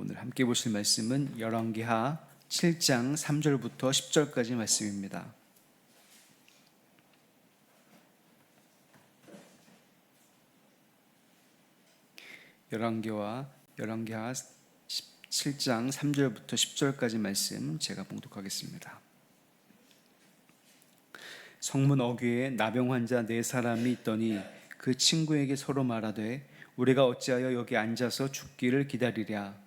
오늘 함께 보실 말씀은 열왕기하 7장 3절부터 10절까지 말씀입니다. 열왕기와 열왕기하 7장 3절부터 10절까지 말씀 제가 봉독하겠습니다. 성문 어귀에 나병 환자 네 사람이 있더니 그 친구에게 서로 말하되 우리가 어찌하여 여기 앉아서 죽기를 기다리랴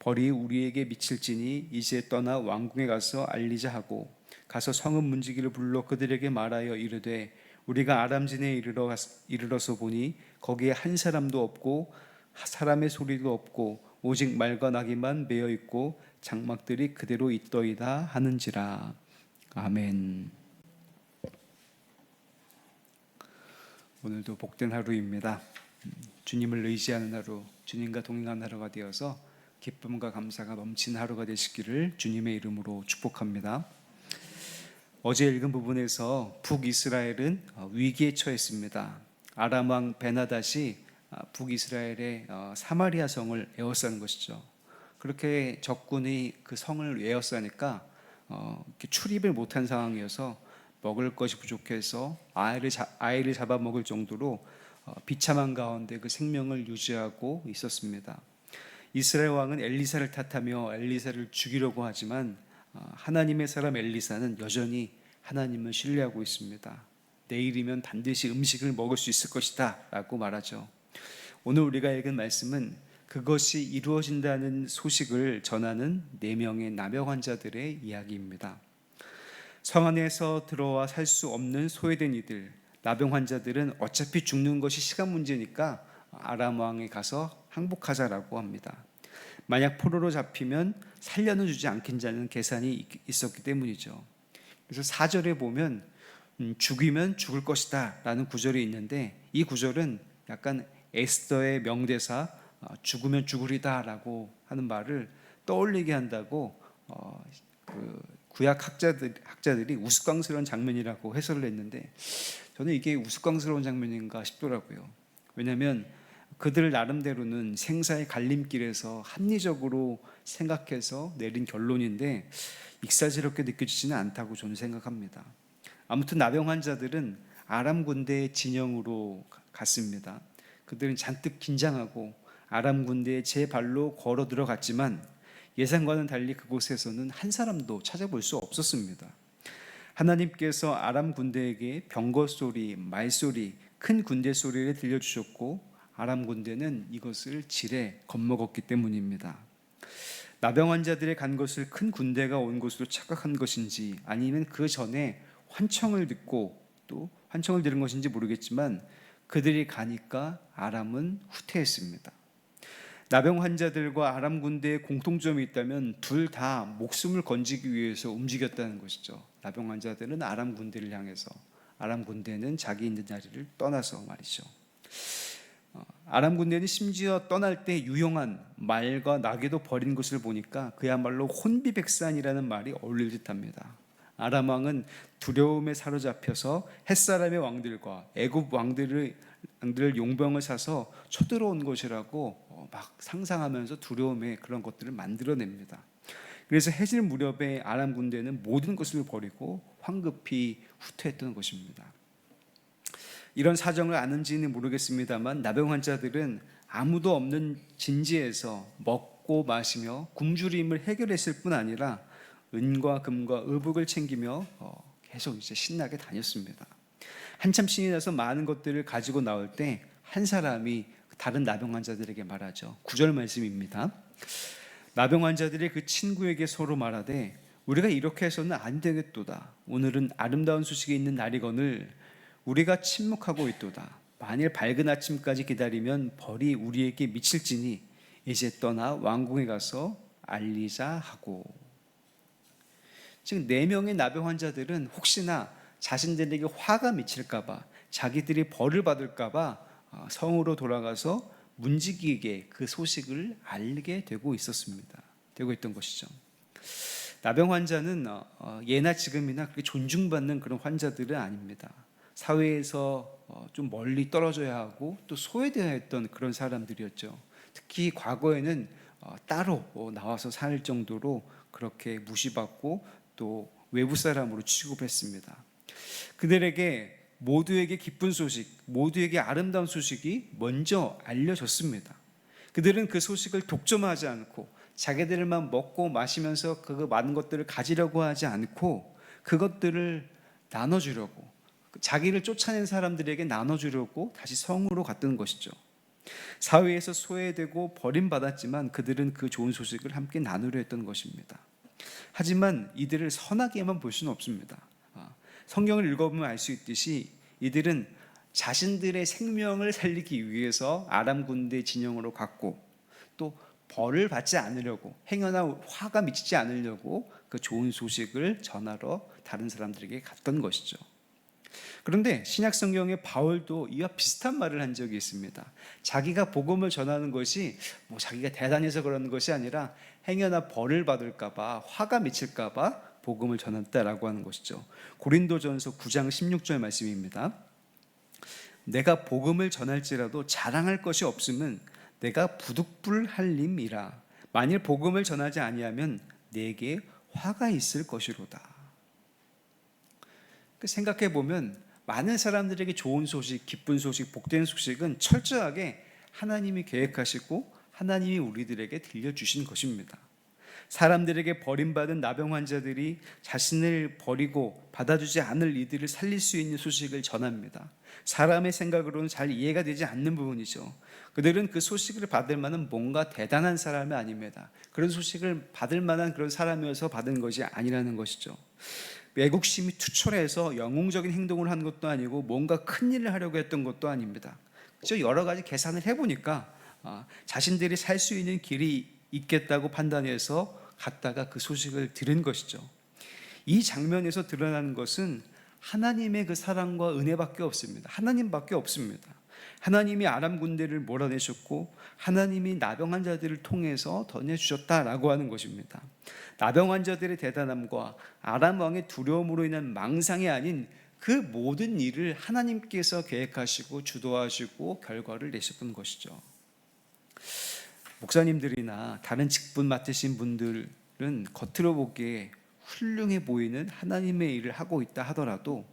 벌이 우리에게 미칠지니 이제 떠나 왕궁에 가서 알리자 하고 가서 성읍 문지기를 불러 그들에게 말하여 이르되 우리가 아람진에 이르러 이르러서 보니 거기에 한 사람도 없고 사람의 소리도 없고 오직 말과 나귀만 매여 있고 장막들이 그대로 있더이다 하는지라 아멘. 오늘도 복된 하루입니다. 주님을 의지하는 하루, 주님과 동행하는 하루가 되어서 기쁨과 감사가 넘치는 하루가 되시기를 주님의 이름으로 축복합니다. 어제 읽은 부분에서 북이스라엘은 위기에 처했습니다. 아람 왕 베나닷이 북이스라엘의 어, 사마리아 성을 에워싼 것이죠. 그렇게 적군이 그 성을 에워싸니까 어, 출입을 못한 상황이어서 먹을 것이 부족해서 아이를, 자, 아이를 잡아먹을 정도로 어, 비참한 가운데 그 생명을 유지하고 있었습니다. 이스라엘 왕은 엘리사를 탓하며 엘리사를 죽이려고 하지만 어, 하나님의 사람 엘리사는 여전히 하나님을 신뢰하고 있습니다. 내일이면 반드시 음식을 먹을 수 있을 것이다 라고 말하죠. 오늘 우리가 읽은 말씀은 그것이 이루어진다는 소식을 전하는 네 명의 남녀 환자들의 이야기입니다. 성 안에서 들어와 살 수 없는 소외된 이들, 나병 환자들은 어차피 죽는 것이 시간 문제니까 아람 왕에 가서 항복하자라고 합니다. 만약 포로로 잡히면 살려는 주지 않겠다는 계산이 있었기 때문이죠. 그래서 4절에 보면 음, 죽이면 죽을 것이다 라는 구절이 있는데 이 구절은 약간 에스더의 명대사 어, 죽으면 죽으리다 라고 하는 말을 떠올리게 한다고 어, 그 구약 학자들, 학자들이 우스꽝스러운 장면이라고 해설을 했는데 저는 이게 우스꽝스러운 장면인가 싶더라고요. 왜냐하면 그들 나름대로는 생사의 갈림길에서 합리적으로 생각해서 내린 결론인데 익살스럽게 느껴지지는 않다고 저는 생각합니다. 아무튼 나병 환자들은 아람 군대의 진영으로 갔습니다. 그들은 잔뜩 긴장하고 아람 군대의 제 발로 걸어 들어갔지만 예상과는 달리 그곳에서는 한 사람도 찾아볼 수 없었습니다. 하나님께서 아람 군대에게 병거 소리, 말 소리, 큰 군대 소리를 들려주셨고 아람 군대는 이것을 지레 겁먹었기 때문입니다. 나병 환자들의 간 것을 큰 군대가 온 곳으로 착각한 것인지 아니면 그 전에 환청을 듣고 또 환청을 들은 것인지 모르겠지만 그들이 가니까 아람은 후퇴했습니다. 나병 환자들과 아람 군대의 공통점이 있다면 둘 다 목숨을 건지기 위해서 움직였다는 것이죠. 나병 환자들은 아람 군대를 향해서, 아람 군대는 자기 있는 자리를 떠나서 말이죠. 어, 아람 군대는 심지어 떠날 때 유용한 말과 나귀도 버린 것을 보니까 그야말로 혼비백산이라는 말이 어울릴 듯합니다. 아람 왕은 두려움에 사로잡혀서 햇사람의 왕들과 애굽 왕들을 왕들 용병을 사서 쳐들어온 것이라고 어, 막 상상하면서 두려움의 그런 것들을 만들어냅니다. 그래서 해질 무렵에 아람 군대는 모든 것을 버리고 황급히 후퇴했던 것입니다. 이런 사정을 아는지는 모르겠습니다만 나병 환자들은 아무도 없는 진지에서 먹고 마시며 굶주림을 해결했을 뿐 아니라 은과 금과 의복을 챙기며 어, 계속 이제 신나게 다녔습니다. 한참 신이 나서 많은 것들을 가지고 나올 때 한 사람이 다른 나병 환자들에게 말하죠. 구절 말씀입니다. 나병 환자들이 그 친구에게 서로 말하되 우리가 이렇게 해서는 안 되겠도다. 오늘은 아름다운 소식이 있는 날이거늘 우리가 침묵하고 있도다. 만일 밝은 아침까지 기다리면 벌이 우리에게 미칠지니 이제 떠나 왕궁에 가서 알리자 하고. 지금 네 명의 나병 환자들은 혹시나 자신들에게 화가 미칠까봐 자기들이 벌을 받을까봐 어, 성으로 돌아가서 문지기에게 그 소식을 알게 되고 있었습니다. 되고 있던 것이죠. 나병 환자는 어, 어, 예나 지금이나 그렇게 존중받는 그런 환자들은 아닙니다. 사회에서 좀 멀리 떨어져야 하고 또 소외되어야 했던 그런 사람들이었죠. 특히 과거에는 따로 나와서 살 정도로 그렇게 무시받고 또 외부 사람으로 취급했습니다. 그들에게 모두에게 기쁜 소식, 모두에게 아름다운 소식이 먼저 알려졌습니다. 그들은 그 소식을 독점하지 않고 자기들만 먹고 마시면서 그 많은 것들을 가지려고 하지 않고 그것들을 나눠주려고 자기를 쫓아낸 사람들에게 나눠주려고 다시 성으로 갔던 것이죠. 사회에서 소외되고 버림받았지만 그들은 그 좋은 소식을 함께 나누려 했던 것입니다. 하지만 이들을 선하게만 볼 수는 없습니다. 아, 성경을 읽어보면 알 수 있듯이 이들은 자신들의 생명을 살리기 위해서 아람 군대 진영으로 갔고 또 벌을 받지 않으려고 행여나 화가 미치지 않으려고 그 좋은 소식을 전하러 다른 사람들에게 갔던 것이죠. 그런데 신약 성경의 바울도 이와 비슷한 말을 한 적이 있습니다. 자기가 복음을 전하는 것이 뭐 자기가 대단해서 그러는 것이 아니라 행여나 벌을 받을까봐 화가 미칠까봐 복음을 전했다라고 하는 것이죠. 고린도전서 9장 16절 말씀입니다. 내가 복음을 전할지라도 자랑할 것이 없음은 내가 부득불할림이라. 만일 복음을 전하지 아니하면 내게 화가 있을 것이로다. 그 생각해 보면 많은 사람들에게 좋은 소식, 기쁜 소식, 복된 소식은 철저하게 하나님이 계획하시고 하나님이 우리들에게 들려주신 것입니다. 사람들에게 버림받은 나병 환자들이 자신을 버리고 받아주지 않을 이들을 살릴 수 있는 소식을 전합니다. 사람의 생각으로는 잘 이해가 되지 않는 부분이죠. 그들은 그 소식을 받을 만한 뭔가 대단한 사람이 아닙니다. 그런 소식을 받을 만한 그런 사람이어서 받은 것이 아니라는 것이죠. 애국심이 투철해서 영웅적인 행동을 한 것도 아니고 뭔가 큰 일을 하려고 했던 것도 아닙니다. 그렇죠? 여러 가지 계산을 해보니까 아, 자신들이 살 수 있는 길이 있겠다고 판단해서 갔다가 그 소식을 들은 것이죠. 이 장면에서 드러나는 것은 하나님의 그 사랑과 은혜밖에 없습니다. 하나님밖에 없습니다. 하나님이 아람 군대를 몰아내셨고 하나님이 나병 환자들을 통해서 던져 주셨다라고 하는 것입니다. 나병 환자들의 대단함과 아람 왕의 두려움으로 인한 망상이 아닌 그 모든 일을 하나님께서 계획하시고 주도하시고 결과를 내셨던 것이죠. 목사님들이나 다른 직분 맡으신 분들은 겉으로 보기에 훌륭해 보이는 하나님의 일을 하고 있다 하더라도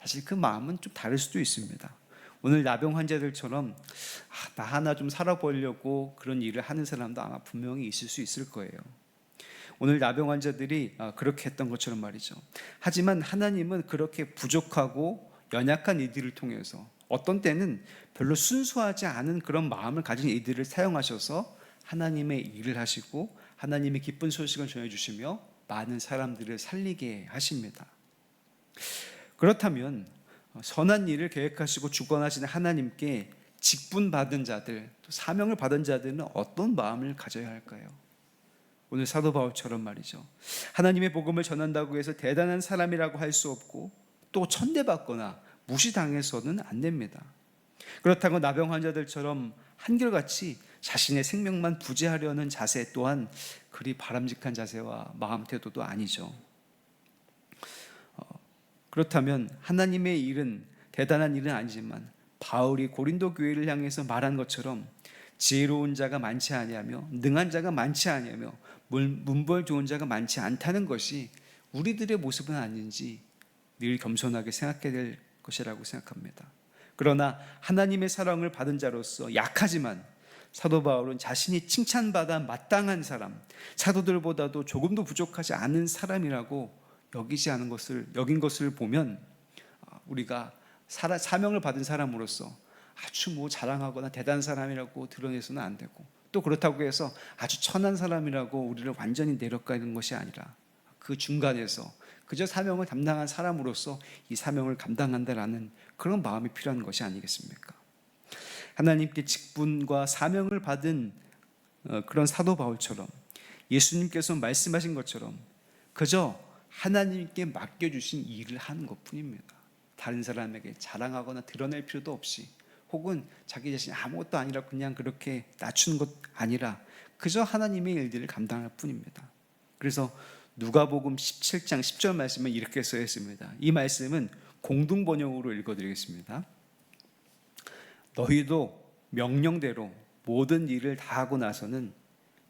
사실 그 마음은 좀 다를 수도 있습니다. 오늘 나병 환자들처럼 아, 나 하나 좀 살아보려고 그런 일을 하는 사람도 아마 분명히 있을 수 있을 거예요. 오늘 나병 환자들이 아, 그렇게 했던 것처럼 말이죠. 하지만 하나님은 그렇게 부족하고 연약한 이들을 통해서 어떤 때는 별로 순수하지 않은 그런 마음을 가진 이들을 사용하셔서 하나님의 일을 하시고 하나님의 기쁜 소식을 전해주시며 많은 사람들을 살리게 하십니다. 그렇다면 선한 일을 계획하시고 주권하시는 하나님께 직분 받은 자들, 또 사명을 받은 자들은 어떤 마음을 가져야 할까요? 오늘 사도 바울처럼 말이죠. 하나님의 복음을 전한다고 해서 대단한 사람이라고 할 수 없고 또 천대받거나 무시당해서는 안 됩니다. 그렇다고 나병 환자들처럼 한결같이 자신의 생명만 부재하려는 자세 또한 그리 바람직한 자세와 마음 태도도 아니죠. 그렇다면 하나님의 일은 대단한 일은 아니지만 바울이 고린도 교회를 향해서 말한 것처럼 지혜로운 자가 많지 아니하며 능한 자가 많지 아니하며 문- 문벌 좋은 자가 많지 않다는 것이 우리들의 모습은 아닌지 늘 겸손하게 생각해야 될 것이라고 생각합니다. 그러나 하나님의 사랑을 받은 자로서 약하지만 사도 바울은 자신이 칭찬받아 마땅한 사람, 사도들보다도 조금도 부족하지 않은 사람이라고 여기지 않은 것을 여긴 것을 보면 아, 우리가 사명을 받은 사람으로서 아주 뭐 자랑하거나 대단한 사람이라고 드러내서는 안 되고 또 그렇다고 해서 아주 천한 사람이라고 우리를 완전히 내려가는 것이 아니라 그 중간에서 그저 사명을 담당한 사람으로서 이 사명을 감당한다라는 그런 마음이 필요한 것이 아니겠습니까? 하나님께 직분과 사명을 받은 어, 그런 사도 바울처럼 예수님께서 말씀하신 것처럼 그저 하나님께 맡겨주신 일을 하는 것 뿐입니다. 다른 사람에게 자랑하거나 드러낼 필요도 없이 혹은 자기 자신이 아무것도 아니라 그냥 그렇게 낮추는 것 아니라 그저 하나님의 일들을 감당할 뿐입니다. 그래서 누가복음 17장 10절 말씀은 이렇게 써 있습니다. 이 말씀은 공동 번역으로 읽어 드리겠습니다. 너희도 명령대로 모든 일을 다 하고 나서는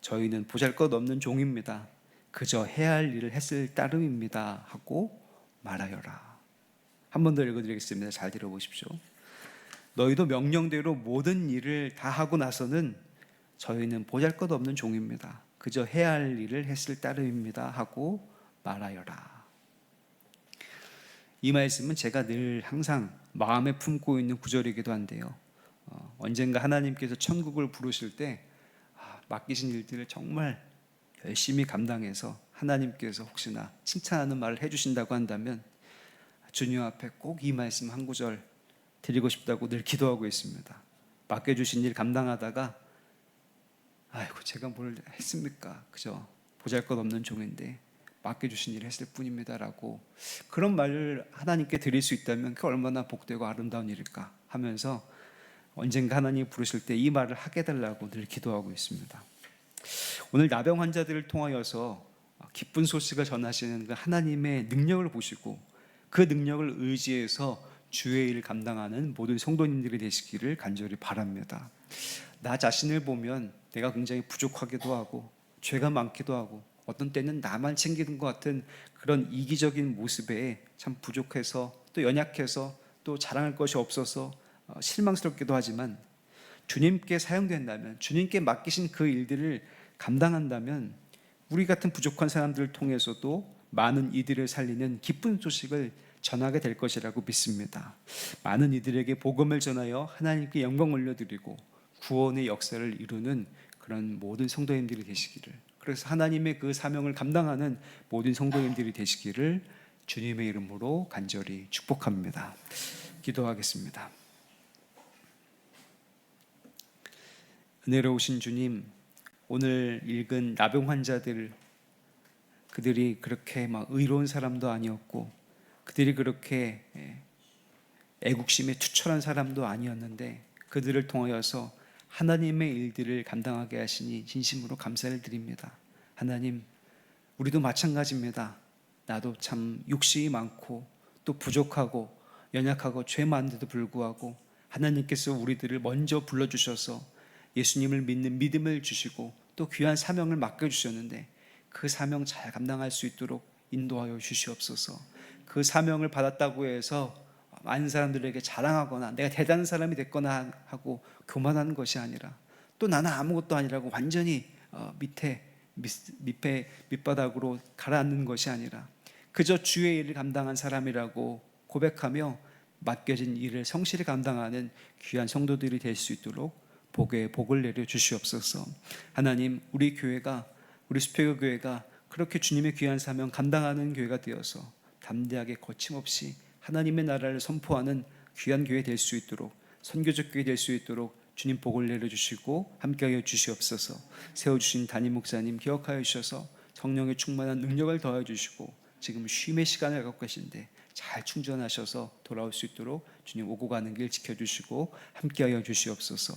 저희는 보잘것없는 종입니다. 그저 해야 할 일을 했을 따름입니다. 하고 말하여라. 한 번 더 읽어드리겠습니다. 잘 들어보십시오. 너희도 명령대로 모든 일을 다 하고 나서는 저희는 보잘것없는 종입니다. 그저 해야 할 일을 했을 따름입니다. 하고 말하여라. 이 말씀은 제가 늘 항상 마음에 품고 있는 구절이기도 한데요. 어, 언젠가 하나님께서 천국을 부르실 때 아, 맡기신 일들을 정말 열심히 감당해서 하나님께서 혹시나 칭찬하는 말을 해주신다고 한다면 주님 앞에 꼭 이 말씀 한 구절 드리고 싶다고 늘 기도하고 있습니다. 맡겨주신 일 감당하다가 아이고 제가 뭘 했습니까? 그죠? 보잘것없는 종인데 맡겨주신 일을 했을 뿐입니다라고 그런 말을 하나님께 드릴 수 있다면 그 얼마나 복되고 아름다운 일일까 하면서 언젠가 하나님 부르실 때 이 말을 하게 해달라고 늘 기도하고 있습니다. 오늘 나병 환자들을 통하여서 기쁜 소식을 전하시는 그 하나님의 능력을 보시고 그 능력을 의지해서 주의 일을 감당하는 모든 성도님들이 되시기를 간절히 바랍니다. 나 자신을 보면 내가 굉장히 부족하기도 하고 죄가 많기도 하고 어떤 때는 나만 챙기는 것 같은 그런 이기적인 모습에 참 부족해서 또 연약해서 또 자랑할 것이 없어서 어, 실망스럽기도 하지만 주님께 사용된다면 주님께 맡기신 그 일들을 감당한다면 우리 같은 부족한 사람들을 통해서도 많은 이들을 살리는 기쁜 소식을 전하게 될 것이라고 믿습니다. 많은 이들에게 복음을 전하여 하나님께 영광 올려드리고 구원의 역사를 이루는 그런 모든 성도님들이 되시기를 그래서 하나님의 그 사명을 감당하는 모든 성도님들이 되시기를 주님의 이름으로 간절히 축복합니다. 기도하겠습니다. 은혜로우신 주님, 오늘 읽은 나병 환자들 그들이 그렇게 막 의로운 사람도 아니었고 그들이 그렇게 예, 애국심에 투철한 사람도 아니었는데 그들을 통하여서 하나님의 일들을 감당하게 하시니 진심으로 감사를 드립니다. 하나님, 우리도 마찬가지입니다. 나도 참 욕심이 많고 또 부족하고 연약하고 죄 많은데도 불구하고 하나님께서 우리들을 먼저 불러주셔서 예수님을 믿는 믿음을 주시고 또 귀한 사명을 맡겨주셨는데 그 사명 잘 감당할 수 있도록 인도하여 주시옵소서. 그 사명을 받았다고 해서 많은 사람들에게 자랑하거나 내가 대단한 사람이 됐거나 하고 교만하는 것이 아니라 또 나는 아무것도 아니라고 완전히 어, 밑에 밑, 밑에 밑바닥으로 가라앉는 것이 아니라 그저 주의 일을 감당한 사람이라고 고백하며 맡겨진 일을 성실히 감당하는 귀한 성도들이 될 수 있도록 복에 복을 내려 주시옵소서. 하나님, 우리 교회가 우리 수표교 교회가 그렇게 주님의 귀한 사명 감당하는 교회가 되어서 담대하게 거침없이 하나님의 나라를 선포하는 귀한 교회 될 수 있도록 선교적 교회 될 수 있도록 주님 복을 내려 주시고 함께하여 주시옵소서. 세워 주신 담임 목사님 기억하여 주셔서 성령의 충만한 능력을 더해 주시고 지금 쉼의 시간을 갖고 계신데 잘 충전하셔서 돌아올 수 있도록 주님 오고 가는 길 지켜주시고 함께하여 주시옵소서.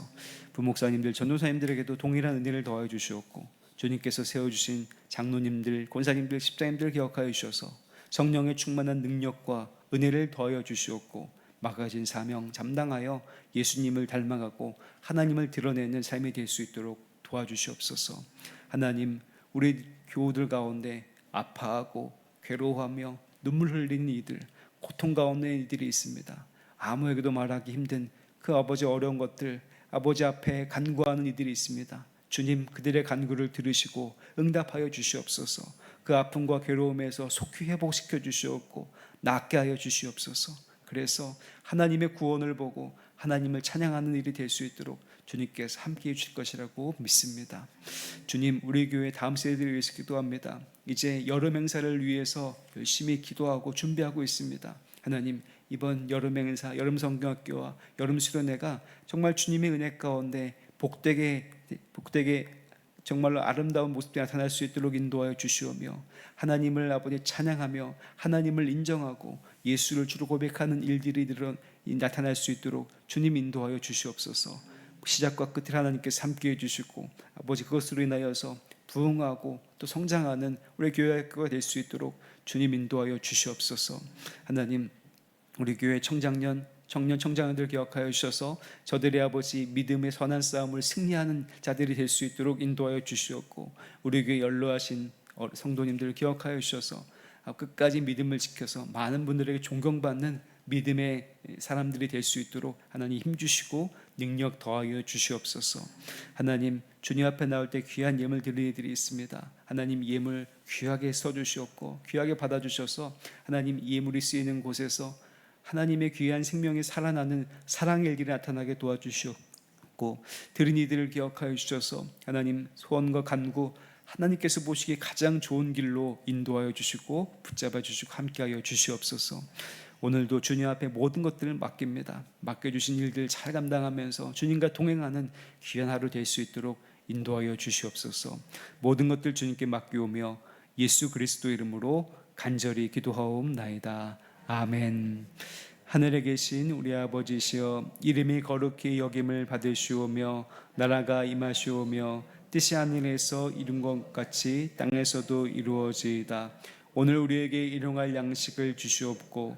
부목사님들, 전도사님들에게도 동일한 은혜를 더하여 주시옵고 주님께서 세워주신 장로님들, 권사님들, 십자님들 기억하여 주셔서 성령의 충만한 능력과 은혜를 더하여 주시옵고 막아진 사명 감당하여 예수님을 닮아가고 하나님을 드러내는 삶이 될 수 있도록 도와주시옵소서. 하나님 우리 교우들 가운데 아파하고 괴로워하며 눈물 흘리는 이들 고통 가운데 이들이 있습니다. 아무에게도 말하기 힘든 그 아버지 어려운 것들 아버지 앞에 간구하는 이들이 있습니다. 주님 그들의 간구를 들으시고 응답하여 주시옵소서. 그 아픔과 괴로움에서 속히 회복시켜 주시옵고 낫게 하여 주시옵소서. 그래서 하나님의 구원을 보고 하나님을 찬양하는 일이 될 수 있도록 주님께서 함께 해 주실 것이라고 믿습니다. 주님, 우리 교회 다음 세대를 위해서 기도합니다. 이제 여름 행사를 위해서 열심히 기도하고 준비하고 있습니다. 하나님, 이번 여름 행사, 여름 성경학교와 여름 수련회가 정말 주님의 은혜 가운데 복되게 복되게 정말로 아름다운 모습이 나타날 수 있도록 인도하여 주시오며 하나님을 아버지 찬양하며 하나님을 인정하고 예수를 주로 고백하는 일들이 늘어 나타날 수 있도록 주님 인도하여 주시옵소서. 시작과 끝을 하나님께서 함께 해주시고 아버지 그것으로 인하여서 부흥하고 또 성장하는 우리 교회 학교가 될 수 있도록 주님 인도하여 주시옵소서. 하나님 우리 교회 청장년 청년 청장들 기억하여 주셔서 저들의 아버지 믿음의 선한 싸움을 승리하는 자들이 될 수 있도록 인도하여 주시옵고 우리 교회 연로하신 어, 성도님들 기억하여 주셔서 끝까지 믿음을 지켜서 많은 분들에게 존경받는 믿음의 사람들이 될 수 있도록 하나님 힘 주시고 능력 더하여 주시옵소서. 하나님 주님 앞에 나올 때 귀한 예물 드리는 이들이 있습니다. 하나님 예물 귀하게 써 주시옵고 귀하게 받아 주셔서 하나님 예물이 쓰이는 곳에서 하나님의 귀한 생명이 살아나는 사랑의 일들이 나타나게 도와주시옵고 들은 이들을 기억하여 주셔서 하나님 소원과 간구 하나님께서 보시기에 가장 좋은 길로 인도하여 주시고 붙잡아 주시고 함께하여 주시옵소서. 오늘도 주님 앞에 모든 것들을 맡깁니다. 맡겨주신 일들 잘 감당하면서 주님과 동행하는 귀한 하루 될 수 있도록 인도하여 주시옵소서. 모든 것들 주님께 맡기오며 예수 그리스도 이름으로 간절히 기도하옵나이다. 아멘. 하늘에 계신 우리 아버지시여 이름이 거룩히 여김을 받으시오며 나라가 임하시오며 뜻이 하늘에서 이룬 것 같이 땅에서도 이루어지이다. 오늘 우리에게 일용할 양식을 주시옵고